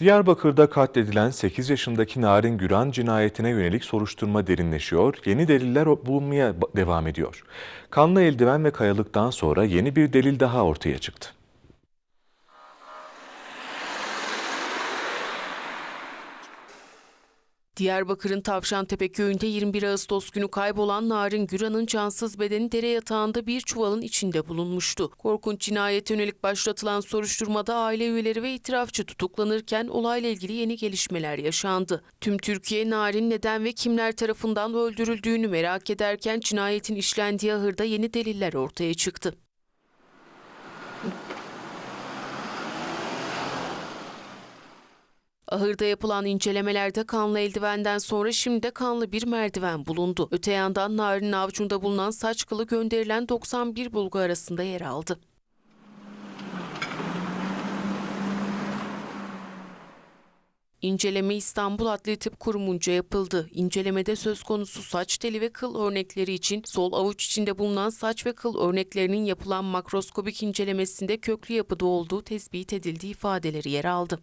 Diyarbakır'da katledilen 8 yaşındaki Narin Güran cinayetine yönelik soruşturma derinleşiyor, yeni deliller bulunmaya devam ediyor. Kanlı eldiven ve kayalıktan sonra yeni bir delil daha ortaya çıktı. Diyarbakır'ın Tavşantepe köyünde 21 Ağustos günü kaybolan Narin Güran'ın cansız bedeni dere yatağında bir çuvalın içinde bulunmuştu. Korkunç cinayete yönelik başlatılan soruşturmada aile üyeleri ve itirafçı tutuklanırken olayla ilgili yeni gelişmeler yaşandı. Tüm Türkiye Narin neden ve kimler tarafından öldürüldüğünü merak ederken cinayetin işlendiği ahırda yeni deliller ortaya çıktı. Ahırda yapılan incelemelerde kanlı eldivenden sonra şimdi de kanlı bir merdiven bulundu. Öte yandan Narin'in avucunda bulunan saç kılı gönderilen 91 bulgu arasında yer aldı. İnceleme İstanbul Adli Tıp Kurumu'nca yapıldı. İncelemede söz konusu saç teli ve kıl örnekleri için sol avuç içinde bulunan saç ve kıl örneklerinin yapılan makroskobik incelemesinde köklü yapıda olduğu tespit edildiği ifadeleri yer aldı.